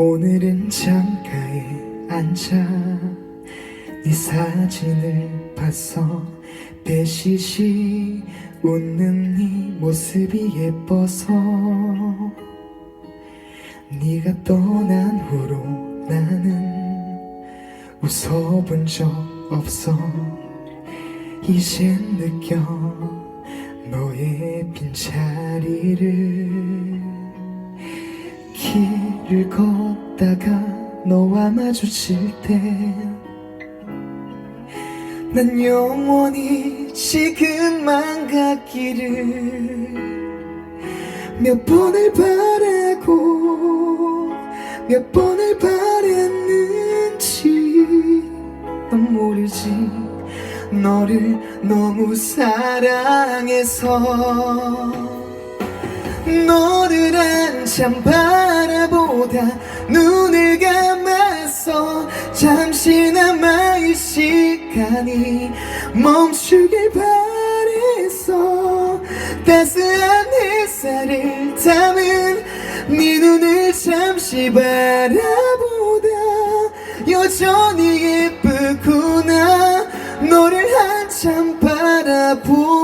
오늘은 창가에 앉아 네 사진을 봤어 배시시 웃는 네 모습이 예뻐서 네가 떠난 후로 나는 웃어본 적 없어. 이젠 느껴 너의 빈자리를 길을 걷다가 너와 마주칠 때난 영원히 지금만 같기를 몇 번을 바라고 몇 번을 바랬는지 넌 모르지. 너를 너무 사랑해서 너를 한참 바라 보다 눈을 감았어 잠시나마 이 시간이 멈추길 바랬어 따스한 햇살을 담은 네 눈을 잠시 바라보다 여전히 예쁘구나. 너를 한참 바라보다가